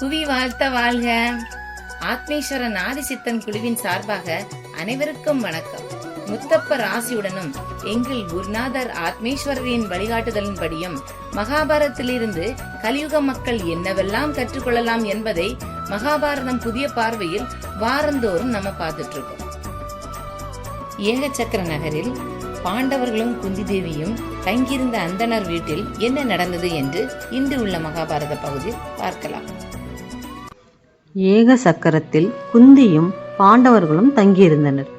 புவி வாழ்த்த வாழ்க. ஆத்மேஸ்வரன் ஆதிசித்தன் குழுவின் சார்பாக அனைவருக்கும் வணக்கம். முத்தப்ப ராசியுடனும் எங்கள் குருநாதர் ஆத்மேஸ்வரரின் வழிகாட்டுதலின்படியும் மகாபாரதத்திலிருந்து கலியுக மக்கள் என்னவெல்லாம் கற்றுக்கொள்ளலாம் என்பதை மகாபாரதம் புதிய பார்வையில் வாரந்தோறும் நம்ம பார்த்துட்டு இருக்கோம் ஏகச்சக்கர நகரில் பாண்டவர்களும் குந்தி தேவியும் தங்கியிருந்த அந்தணர் வீட்டில் என்ன நடந்தது என்று இன்று உள்ள மகாபாரத பகுதியில் பார்க்கலாம். ஏக சக்கரத்தில் குந்தியும் பாண்டவர்களும் தங்கியிருந்தனர்.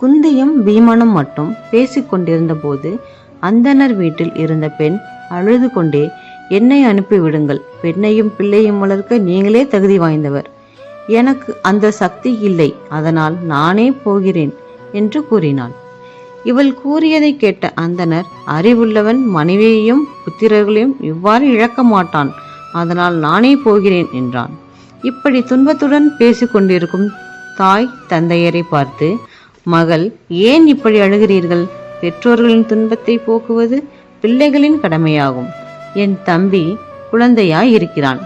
குந்தியும் பீமனும் மட்டும் பேசிக்கொண்டிருந்த போது அந்தணர் வீட்டில் இருந்த பெண் அழுது கொண்டே என்னை அனுப்பிவிடுங்கள் பெண்ணையும் பிள்ளையும் வளர்க்க நீங்களே தகுதி வாய்ந்தவர். எனக்கு அந்த சக்தி இல்லை. அதனால் நானே போகிறேன் என்று கூறினாள். இவள் கூறியதை கேட்ட அந்தனர் அறிவுள்ளவன் மனைவியையும் புத்திரர்களையும் இவ்வாறு இழக்க மாட்டான். அதனால் நானே போகிறேன் என்றான். இப்படி துன்பத்துடன் பேசிக்கொண்டிருக்கும் தாய் தந்தையரை பார்த்து மகள் ஏன் இப்படி அழுகிறீர்கள்? பெற்றோர்களின் துன்பத்தை போக்குவது பிள்ளைகளின் கடமையாகும். என் தம்பி குழந்தையாய் இருக்கிறான்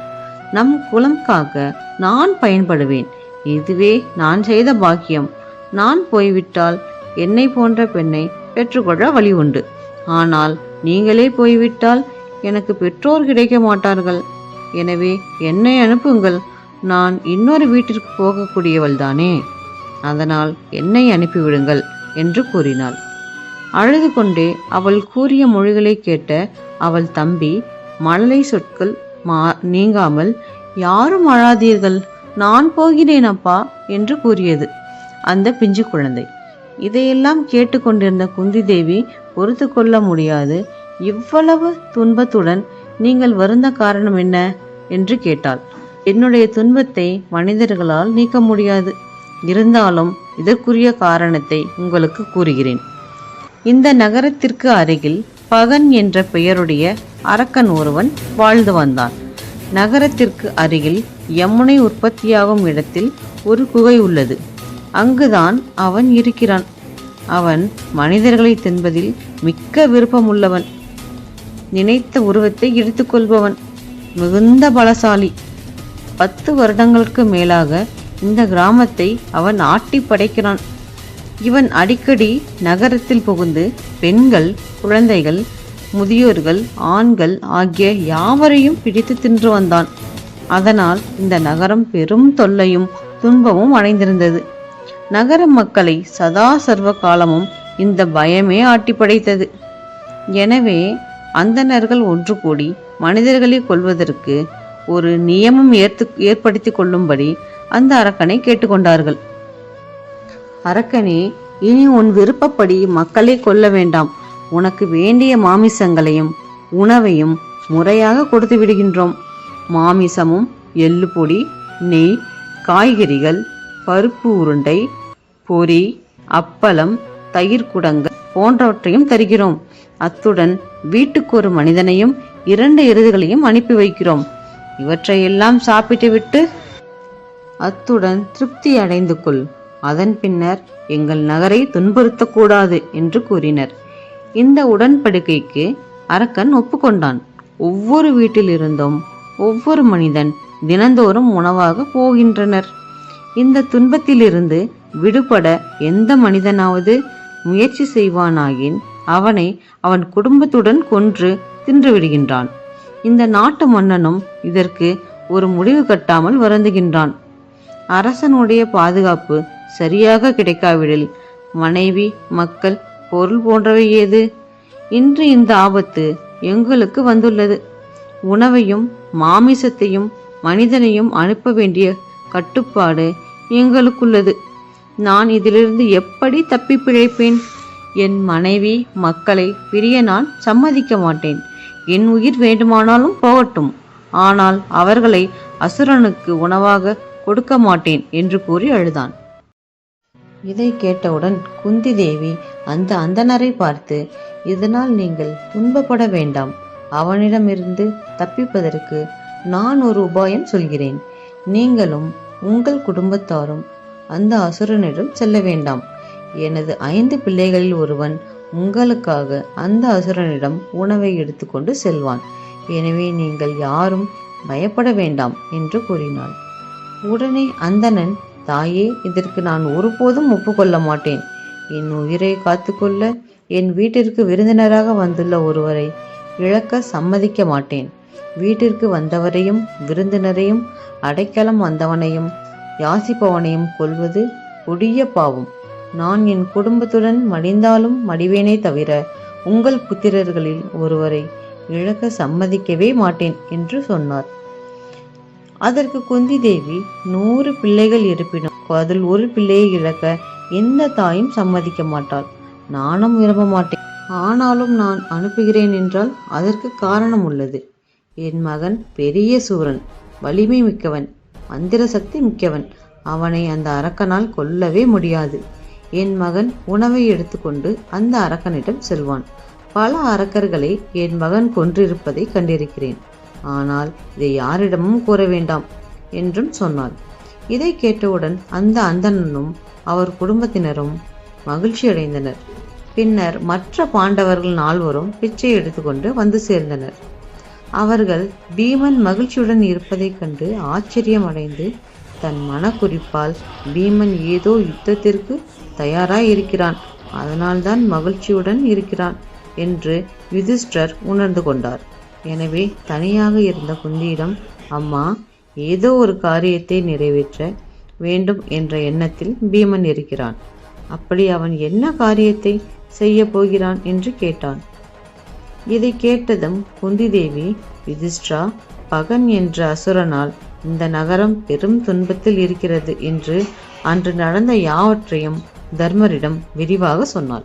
நம் குலம் காக்க நான் பயன்படுவேன். இதுவே நான் செய்த பாக்கியம். நான் போய்விட்டால் என்னை போன்ற பெண்ணை பெற்றுக்கொள்ள வழி உண்டு. ஆனால் நீங்களே போய்விட்டால் எனக்கு பெற்றோர் கிடைக்க மாட்டார்கள். எனவே என்னை அனுப்புங்கள். நான் இன்னொரு வீட்டிற்கு போகக்கூடியவள் தானே? அதனால் என்னை அனுப்பிவிடுங்கள் என்று கூறினாள். அழுது கொண்டே அவள் கூறிய மொழிகளை கேட்ட அவள் தம்பி மழலை சொற்கள் மா நீங்காமல் யாரும் அழாதீர்கள் நான் போகிறேன் அப்பா என்று கூறியது அந்த பிஞ்சு குழந்தை. இதையெல்லாம் கேட்டுக்கொண்டிருந்த குந்தி தேவி பொறுத்து கொள்ள முடியாது இவ்வளவு துன்பத்துடன் நீங்கள் வருந்த காரணம் என்ன? என்று கேட்டாள். என்னுடைய துன்பத்தை மனிதர்களால் நீக்க முடியாது. இருந்தாலும் இதற்குரிய காரணத்தை உங்களுக்கு கூறுகிறேன். இந்த நகரத்திற்கு அருகில் பகன் என்ற பெயருடைய அரக்கன் ஒருவன் வாழ்ந்து வந்தான். நகரத்திற்கு அருகில் யமுனை உற்பத்தியாகும் இடத்தில் ஒரு குகை உள்ளது. அங்குதான் அவன் இருக்கிறான். அவன் மனிதர்களை தின்பதில் மிக்க விருப்பமுள்ளவன். நினைத்த உருவத்தை எடுத்துக்கொள்பவன். மிகுந்த பலசாலி. பத்து வருடங்களுக்கு மேலாக இந்த கிராமத்தை அவன் ஆட்டி படைக்கிறான். இவன் அடிக்கடி நகரத்தில் புகுந்து பெண்கள் குழந்தைகள் முதியோர்கள் ஆண்கள் ஆகிய யாவரையும் பிடித்து தின்று வந்தான். அதனால் இந்த நகரம் பெரும் தொல்லையும் துன்பமும் அடைந்திருந்தது. நகர மக்களை சதா சர்வ காலமும் இந்த பயமே ஆட்டி படைத்தது. எனவே அந்தணர்கள் ஒன்று கூடி மனிதர்களை கொள்வதற்கு ஒரு நியமம் ஏற்று ஏற்படுத்தி கொள்ளும்படி அந்த அரக்கனை கேட்டுக்கொண்டார்கள். அரக்கனே இனி உன் விருப்பப்படி மக்களை கொல்ல வேண்டாம். உனக்கு வேண்டிய மாமிசங்களையும் உணவையும் முறையாக கொடுத்து விடுகின்றோம். மாமிசமும் எள்ளு பொடி நெய் காய்கறிகள் பருப்பு உருண்டை பொரி அப்பளம் தயிர் குடங்கள் போன்றவற்றையும் தருகிறோம். அத்துடன் வீட்டுக்கு ஒரு மனிதனையும் இரண்டு எருதுகளையும் அனுப்பி வைக்கிறோம். இவற்றையெல்லாம் சாப்பிட்டுவிட்டு அத்துடன் திருப்தி அடைந்து கொள். அதன் பின்னர் எங்கள் நகரை துன்புறுத்தக்கூடாது என்று கூறினர். இந்த உடன்படிக்கைக்கு அரக்கன் ஒப்புக்கொண்டான். ஒவ்வொரு வீட்டிலிருந்தும் ஒவ்வொரு மனிதன் தினந்தோறும் உணவாக போகின்றனர். இந்த துன்பத்திலிருந்து விடுபட எந்த மனிதனாவது முயற்சி செய்வானாயின் அவனை அவன் குடும்பத்துடன் கொன்று தின்றுவிடுகின்றான். இந்த நாட்டு மன்னனும் இதற்கு ஒரு முடிவு கட்டாமல் வருந்துகின்றான். அரசனுடைய பாதுகாப்பு சரியாக கிடைக்காவிடில் மனைவி மக்கள் பொருள் போன்றவை ஏது? இன்று இந்த ஆபத்து எங்களுக்கு வந்துள்ளது. உணவையும் மாமிசத்தையும் மனிதனையும் அனுப்ப வேண்டிய கட்டுப்பாடு எங்களுக்குள்ளது. நான் இதிலிருந்து எப்படி தப்பி பிழைப்பேன்? என் மனைவி மக்களை பிரிய நான் சம்மதிக்க மாட்டேன். என் உயிர் வேண்டுமானாலும் போகட்டும். ஆனால் அவர்களை அசுரனுக்கு உணவாக கொடுக்க மாட்டேன் என்று கூறி அழுதான். இதை கேட்டவுடன் குந்தி தேவி அந்த அந்தணரை பார்த்து இதனால் நீங்கள் துன்பப்பட வேண்டாம். அவனிடமிருந்து தப்பிப்பதற்கு நான் ஒரு உபாயம் சொல்கிறேன். நீங்களும் உங்கள் குடும்பத்தாரும் அந்த அசுரனிடம் செல்ல வேண்டாம். எனது ஐந்து பிள்ளைகளில் ஒருவன் உங்களுக்காக அந்த அசுரனிடம் உணவை எடுத்துக்கொண்டு செல்வான். எனவே நீங்கள் யாரும் பயப்பட வேண்டாம் என்று கூறினாள். உடனே அந்தணன் தாயே இதற்கு நான் ஒருபோதும் ஒப்புக்கொள்ள மாட்டேன். என் உயிரை காத்துக்கொள்ள என் வீட்டிற்கு விருந்தினராக வந்துள்ள ஒருவரை இழக்க சம்மதிக்க மாட்டேன். வீட்டிற்கு வந்தவரையும் விருந்தினரையும் அடைக்கலம் வந்தவனையும் யாசிப்பவனையும் கொல்வது கொடிய பாவம். நான் என் குடும்பத்துடன் மடிந்தாலும் மடிவேனே தவிர உங்கள் புத்திரர்களில் ஒருவரை இழக்க சம்மதிக்கவே மாட்டேன் என்று சொன்னார். அதற்கு குந்தி தேவி நூறு பிள்ளைகள் இருப்பினும் அதில் ஒரு பிள்ளையை இழக்க எந்த தாயும் சம்மதிக்க மாட்டாள். நானும் விரும்ப மாட்டேன். ஆனாலும் நான் அனுப்புகிறேன் என்றால் அதற்கு காரணம் உள்ளது. என் மகன் பெரிய சூரன் வலிமை மிக்கவன் மந்திர சக்தி மிக்கவன். அவனை அந்த அரக்கனால் கொல்லவே முடியாது. என் மகன் உணவை எடுத்துக்கொண்டு அந்த அரக்கனிடம் செல்வான். பல அரக்கர்களை என் மகன் கொன்றிருப்பதை கண்டிருக்கிறேன். ஆனால் இதை யாரிடமும் கூற வேண்டாம் என்றும் சொன்னாள். இதை கேட்டவுடன் அந்த அந்தணனும் அவர் குடும்பத்தினரும் மகிழ்ச்சி அடைந்தனர். பின்னர் மற்ற பாண்டவர்கள் நால்வரும் பிச்சை எடுத்துக்கொண்டு வந்து சேர்ந்தனர். அவர்கள் பீமன் மகிழ்ச்சியுடன் இருப்பதைக் கண்டு ஆச்சரியம் அடைந்து தன் மனக்குறிப்பால் பீமன் ஏதோ யுத்தத்திற்கு தயாராய் இருக்கிறான் அதனால்தான் மகிழ்ச்சியுடன் இருக்கிறான் என்று யுதிஷ்டர் உணர்ந்து கொண்டார். எனவே தனியாக இருந்த குந்தியிடம் அம்மா ஏதோ ஒரு காரியத்தை நிறைவேற்ற வேண்டும் என்ற எண்ணத்தில் பீமன் இருக்கிறான். அப்படி அவன் என்ன காரியத்தை செய்ய போகிறான் என்று கேட்டான். இதை கேட்டதும் குந்தி தேவி யுதிஷ்டரா பகன் என்ற அசுரனால் இந்த நகரம் பெரும் துன்பத்தில் இருக்கிறது என்று அன்று நடந்த யாவற்றையும் தர்மரிடம் விரிவாக சொன்னாள்.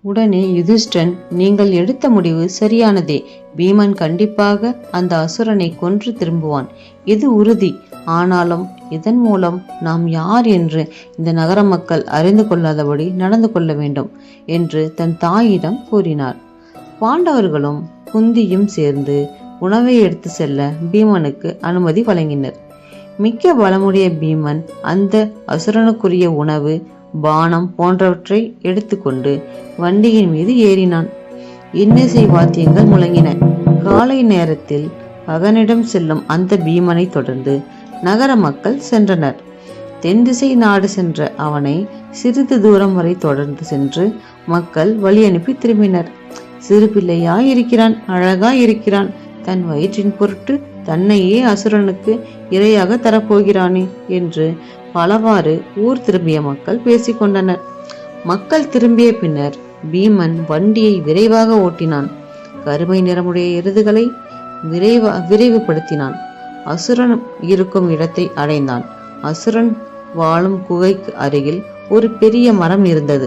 உடனே யுதிஷ்டன் நீங்கள் எடுத்த முடிவு சரியானதே. பீமன் கண்டிப்பாக அந்த அசுரனை கொன்று திரும்புவான். இது உறுதி. ஆனாலும் இதன் மூலம் நாம் யார் என்று இந்த நகர மக்கள் அறிந்து கொள்ளாதபடி நடந்து கொள்ள வேண்டும் என்று தன் தாயிடம் கூறினார். பாண்டவர்களும் குந்தியும் சேர்ந்து உணவை எடுத்து செல்ல பீமனுக்கு அனுமதி வழங்கினர். மிக்க பலமுடைய பீமன் அந்த அசுரனுக்குரிய உணவு பானம் போன்றவற்றை எடுத்துக்கொண்டு வண்டியின் மீது ஏறினான். இன்னிசை வாத்தியங்கள் முழங்கின. காலை நேரத்தில் பகனிடம் செல்லும் அந்த பீமனை தொடர்ந்து நகர மக்கள் சென்றனர். தென் திசை நாடு சென்ற அவனை சிறிது தூரம் வரை தொடர்ந்து சென்று மக்கள் வழி அனுப்பி திரும்பினர். சிறு பிள்ளையாய் இருக்கிறான் அழகாய் இருக்கிறான் தன் வயிற்றின் பொருட்டு தன்னையே அசுரனுக்கு இரையாக தரப்போகிறானே என்று பலவாறு ஊர் திரும்பிய மக்கள் பேசிக்கொண்டனர் மக்கள் திரும்பிய பின்னர் பீமன் வண்டியை விரைவாக ஓட்டினான். கருமை நிறமுடைய எருதுகளை விரைவா விரைவுபடுத்தினான். அசுரன் இருக்கும் இடத்தை அடைந்தான். அசுரன் வாழும் குகைக்கு அருகில் ஒரு பெரிய மரம் இருந்தது.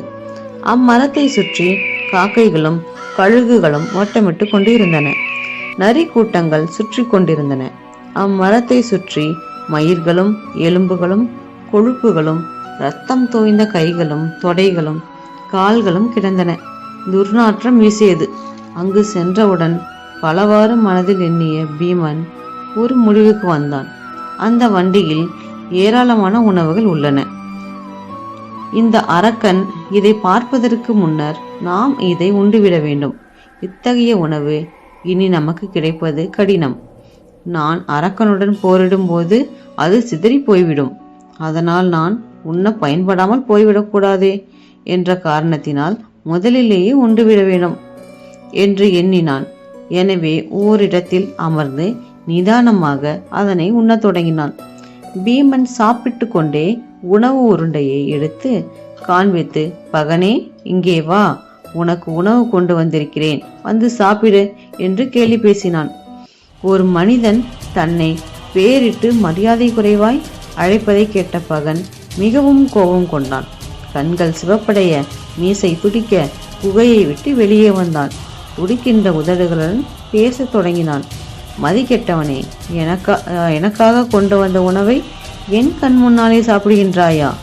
அம்மரத்தை சுற்றி காக்கைகளும் கழுகுகளும் ஓட்டமிட்டு கொண்டு இருந்தன நரி கூட்டங்கள் சுற்றி கொண்டிருந்தன. அம்மரத்தை சுற்றி மயிர்களும் எலும்புகளும் கொழுப்புகளும் ரத்தம் தோய்ந்த கைகளும் தொடைகளும் கால்களும் கிடந்தன. துர்நாற்றம் வீசியது. அங்கு சென்றவுடன் பலவாறு மனதில் எண்ணிய பீமன் ஒரு முடிவுக்கு வந்தான். அந்த வண்டியில் ஏராளமான உணவுகள் உள்ளன. இந்த அரக்கன் இதை பார்ப்பதற்கு முன்னர் நாம் இதை உண்டுவிட வேண்டும். இத்தகைய உணவு இனி நமக்கு கிடைப்பது கடினம். நான் அரக்கனுடன் போரிடும் போது அது சிதறி போய்விடும் அதனால் நான் உண்ண பயன்படாமல் போய்விடக்கூடாதே என்ற காரணத்தினால் முதலிலேயே உண்டுவிட வேண்டும் என்று எண்ணினான். எனவே ஓரிடத்தில் அமர்ந்து நிதானமாக அதனை உண்ணத் தொடங்கினான். பீமன் சாப்பிட்டு கொண்டே உணவு உருண்டையை எடுத்து காண்பித்து பகனே இங்கே வா. உனக்கு உணவு கொண்டு வந்திருக்கிறேன். வந்து சாப்பிடு என்று கேலி பேசினான். ஒரு மனிதன் தன்னை பேரிட்டு மரியாதை குறைவாய் அழைப்பதை கேட்ட பகன் மிகவும் கோபம் கொண்டான். கண்கள் சிவப்படைய மீசை துடிக்க குகையை விட்டு வெளியே வந்தான். துடிக்கின்ற உதடுகளுடன் பேசத் தொடங்கினான். மதிக்கெட்டவனே எனக்கா எனக்காக கொண்டு வந்த உணவை என் கண் முன்னாலே சாப்பிடுகின்றாயா?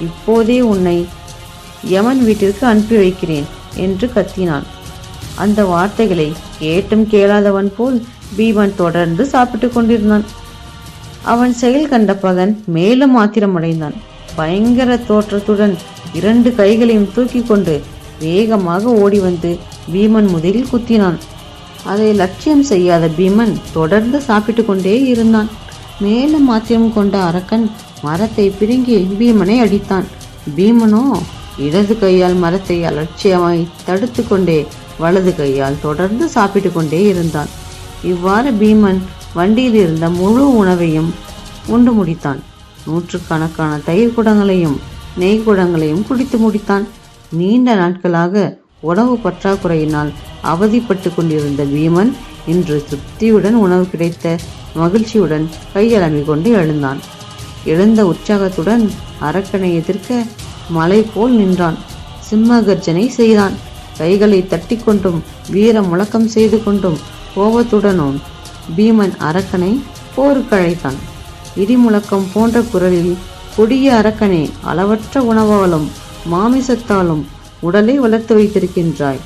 இப்போதே உன்னை யமன் வீட்டிற்கு அனுப்பி வைக்கிறேன். என்று கத்தினான். அந்த வார்த்தைகளை கேட்டும் கேளாதவன் போல் பீமன் தொடர்ந்து சாப்பிட்டு கொண்டிருந்தான். அவன் செயல் கண்ட பகன் மேலும் ஆத்திரமடைந்தான். பயங்கர தோற்றத்துடன் இரண்டு கைகளையும் தூக்கி கொண்டு வேகமாக ஓடி வந்து பீமன் முதுகில் குத்தினான். அதை லட்சியம் செய்யாத பீமன் தொடர்ந்து சாப்பிட்டு கொண்டே இருந்தான். மேலும் ஆத்திரம் கொண்ட அரக்கன் மரத்தை பிடுங்கி பீமனை அடித்தான். பீமனோ இடது கையால் மரத்தை அலட்சியமாய் தடுத்து கொண்டே வலது கையால் தொடர்ந்து சாப்பிட்டு கொண்டே இருந்தான். இவ்வாறு பீமன் வண்டியில் இருந்த முழு உணவையும் உண்டு முடித்தான். நூற்றுக்கணக்கான தயிர் குடங்களையும் நெய் குடங்களையும் குடித்து முடித்தான். நீண்ட நாட்களாக உணவு பற்றாக்குறையினால் அவதிப்பட்டு கொண்டிருந்த பீமன் இன்று திருப்தியுடன் உணவு கிடைத்த மகிழ்ச்சியுடன் கையலம்பிக் கொண்டு எழுந்தான். எழுந்த உற்சாகத்துடன் அரக்கனை எதிர்க்க மலை போல் நின்றான். சிம்ம கர்ஜனை செய்தான். கைகளை தட்டிக்கொண்டும் வீர முழக்கம் செய்து கொண்டும் கோபத்துடனும் பீமன் அரக்கனை போருக்கழைத்தான் இடிமுழக்கம் போன்ற குரலில் கொடிய அரக்கனே அளவற்ற உணவாலும் மாமிசத்தாலும் உடலை வளர்த்து வைத்திருக்கின்றாய்.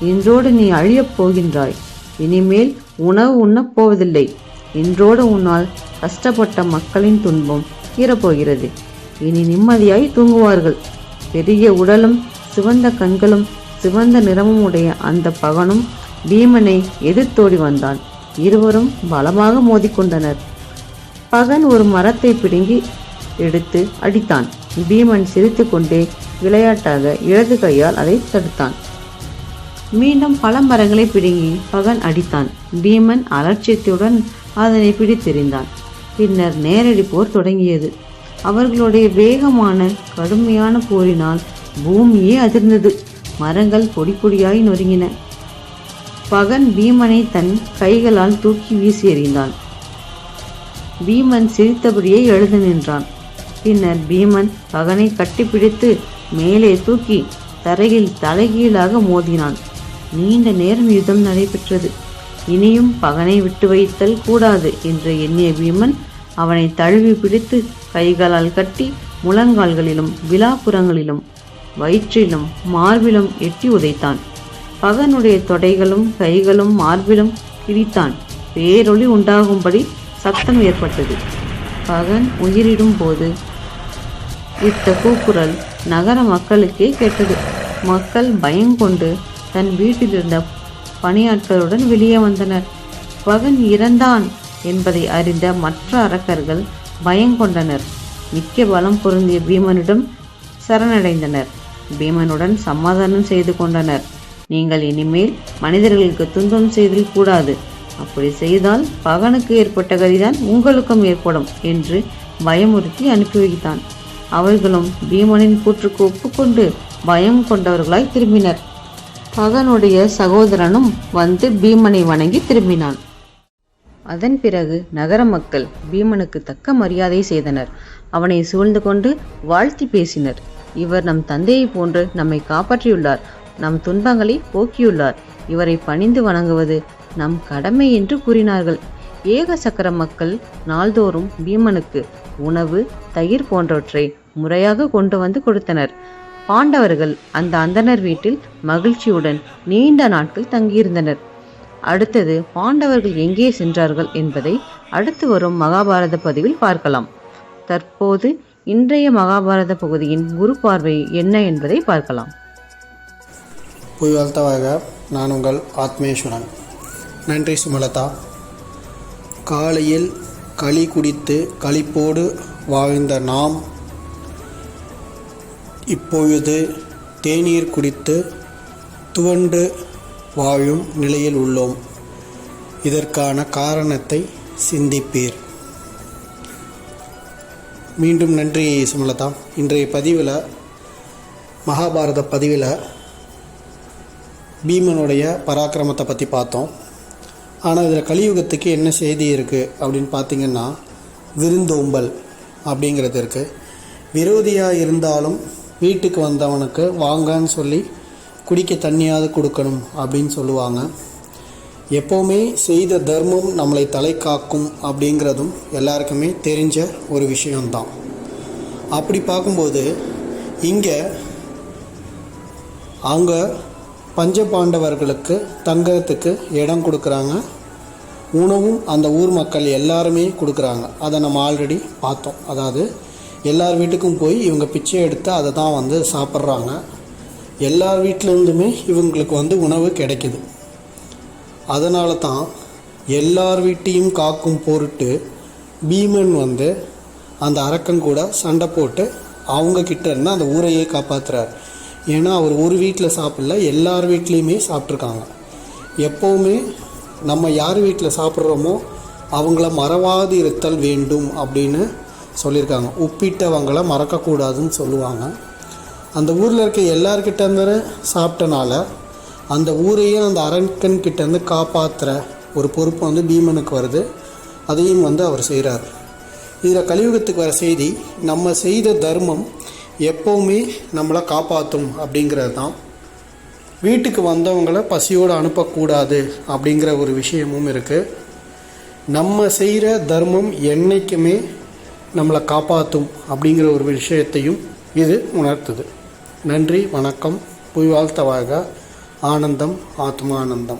இன்றோடு நீ அழியப் போகின்றாய். இனிமேல் உணவு உண்ணப் போவதில்லை. இன்றோடு உன்னால் கஷ்டப்பட்ட மக்களின் துன்பம் தீரப்போகிறது. இனி நிம்மதியாய் தூங்குவார்கள். பெரிய உடலும் சிவந்த கண்களும் சிவந்த நிறமும் உடைய அந்த பகனும் பீமனை எதிர்த்தோடி வந்தான். இருவரும் பலமாக மோதிக்கொண்டனர். பகன் ஒரு மரத்தை பிடுங்கி எடுத்து அடித்தான். பீமன் சிரித்துக்கொண்டே விளையாட்டாக இடது கையால் அதை தடுத்தான். மீண்டும் பல மரங்களை பிடுங்கி பகன் அடித்தான். பீமன் அலட்சியத்துடன் அதனை பிடித்தெறிந்தான். பின்னர் நேரடி போர் தொடங்கியது. அவர்களுடைய வேகமான கடுமையான போரினால் பூமியே அதிர்ந்தது. மரங்கள் பொடி பொடியாய் நொறுங்கின. பகன் பீமனை தன் கைகளால் தூக்கி வீசி எறிந்தான். பீமன் சிரித்தபடியே எழுந்து நின்றான். பின்னர் பீமன் பகனை கட்டிப்பிடித்து மேலே தூக்கி தரையில் தலைகீழாக மோதினான். நீண்ட நேரம் யுத்தம் நடைபெற்றது. இனியும் பகனை விட்டு வைத்தல் கூடாது என்று எண்ணிய பீமன் அவனை தழுவி பிடித்து கைகளால் கட்டி முழங்கால்களிலும் விழாப்புறங்களிலும் வயிற்றிலும் மார்பிலும் எட்டி உதைத்தான். பகனுடைய தொடைகளும் கைகளும் மார்பிலும் கிழித்தான். பேரொளி உண்டாகும்படி சத்தம் ஏற்பட்டது. பகன் உயிரிடும் போது இத்த கூக்குரல் நகர மக்களுக்கே கேட்டது. மக்கள் பயங்கொண்டு தன் வீட்டிலிருந்த பணியாட்களுடன் வெளியே வந்தனர். பகன் இறந்தான். என்பதை அறிந்த மற்ற அரக்கர்கள் பயங்கொண்டனர் மிக்க பலம் பொருந்திய பீமனிடம் சரணடைந்தனர். பீமனுடன் சமாதானம் செய்து கொண்டனர். நீங்கள் இனிமேல் மனிதர்களுக்கு துன்பம் செய்தல் கூடாது. அப்படி செய்தால் பகனுக்கு ஏற்பட்ட கதிதான் உங்களுக்கும் ஏற்படும் என்று பயமுறுத்தி அனுப்பி வைத்தான். அவர்களும் பீமனின் கூற்றுக்கு ஒப்புக்கொண்டு பயம் கொண்டவர்களாய் திரும்பினர். பகனுடைய சகோதரனும் வந்து பீமனை வணங்கி திரும்பினான். அதன் பிறகு நகர மக்கள் பீமனுக்கு தக்க மரியாதை செய்தனர். அவனை சூழ்ந்து கொண்டு வாழ்த்தி பேசினர். இவர் நம் தந்தையை போன்று நம்மை காப்பாற்றியுள்ளார். நம் துன்பங்களை போக்கியுள்ளார். இவரை பணிந்து வணங்குவது நம் கடமை என்று கூறினார்கள். ஏக சக்கர மக்கள் நாள்தோறும் பீமனுக்கு உணவு தயிர் போன்றவற்றை முறையாக கொண்டு வந்து கொடுத்தனர். பாண்டவர்கள் அந்த அந்தணர் வீட்டில் மகிழ்ச்சியுடன் நீண்ட நாட்கள் தங்கியிருந்தனர். அடுத்தது பாண்டவர்கள் எங்கே சென்றார்கள் என்பதை அடுத்து வரும் மகாபாரத பதிவில் பார்க்கலாம். தற்போது இன்றைய மகாபாரத பகுதியின் குரு பார்வை என்ன என்பதை பார்க்கலாம். புய் வளர்த்தவாக நான் உங்கள் ஆத்மேஸ்வரன். நன்றி சுமலதா. காலையில் களி குடித்து களிப்போடு வாழ்ந்த நாம் இப்பொழுது தேநீர் குடித்து துவண்டு வாழும் நிலையில் உள்ளோம். இதற்கான காரணத்தை சிந்திப்பீர். மீண்டும் நன்றி சுமலதா. இன்றைய பதிவில் மகாபாரத பதிவில் பீமனுடைய பராக்கிரமத்தை பற்றி பார்த்தோம். ஆனால் இதில் கலியுகத்துக்கு என்ன செய்தி இருக்குது அப்படின்னு பார்த்தீங்கன்னா விருந்தோம்பல் அப்படிங்கிறது இருக்குது விரோதியாக இருந்தாலும் வீட்டுக்கு வந்தவனுக்கு வாங்கன்னு சொல்லி குடிக்க தண்ணியாவது கொடுக்கணும் அப்படின்னு சொல்லுவாங்க. எப்போவுமே செய்த தர்மம் நம்மளை தலை காக்கும் அப்படிங்கிறதும் எல்லாருக்குமே தெரிஞ்ச ஒரு விஷயம்தான். அப்படி பார்க்கும்போது இங்கே அவங்க பஞ்ச பாண்டவர்களுக்கு தங்கறதுக்கு இடம் கொடுக்குறாங்க. உணவும் அந்த ஊர் மக்கள் எல்லாருமே கொடுக்குறாங்க. அதை நம்ம ஆல்ரெடி பார்த்தோம். அதாவது எல்லார் வீட்டுக்கும் போய் இவங்க பிச்சை எடுத்து அதை தான் வந்து சாப்பிட்றாங்க. எல்லார் வீட்டிலேருந்துமே இவங்களுக்கு வந்து உணவு கிடைக்குது. அதனால தான் எல்லார் வீட்டையும் காக்கும் பொருட்டு பீமன் வந்து அந்த அரக்கங்கூட சண்டை போட்டு அவங்கக்கிட்ட இருந்து அந்த ஊரையே காப்பாற்றுறார் ஏன்னா அவர் ஒரு வீட்டில் சாப்பிடல எல்லார் வீட்லேயுமே சாப்பிட்ருக்காங்க எப்போவுமே நம்ம யார் வீட்டில் சாப்பிட்றோமோ அவங்கள மறவாது இருத்தல் வேண்டும் அப்படின்னு சொல்லியிருக்காங்க. உப்பிட்டவங்களை மறக்கக்கூடாதுன்னு சொல்லுவாங்க. அந்த ஊரில் இருக்க எல்லார்கிட்டேருந்து சாப்பிட்டனால அந்த ஊரையே அந்த அரண்கன்கிட்டேருந்து கிட்ட காப்பாற்றுற ஒரு பொறுப்பு வந்து பீமனுக்கு வருது. அதையும் வந்து அவர் செய்கிறார் இதில் கலியுகத்துக்கு வர செய்தி நம்ம செய்த தர்மம் எப்போவுமே நம்மளை காப்பாற்றும் அப்படிங்கிறது தான். வீட்டுக்கு வந்தவங்களை பசியோடு அனுப்பக்கூடாது அப்படிங்கிற ஒரு விஷயமும் இருக்குது நம்ம செய்கிற தர்மம் என்றைக்குமே நம்மளை காப்பாற்றும் அப்படிங்கிற ஒரு விஷயத்தையும் இது உணர்த்துது. நன்றி வணக்கம். புய் வாழ்த்தவாக ஆனந்தம் ஆத்மானந்தம்.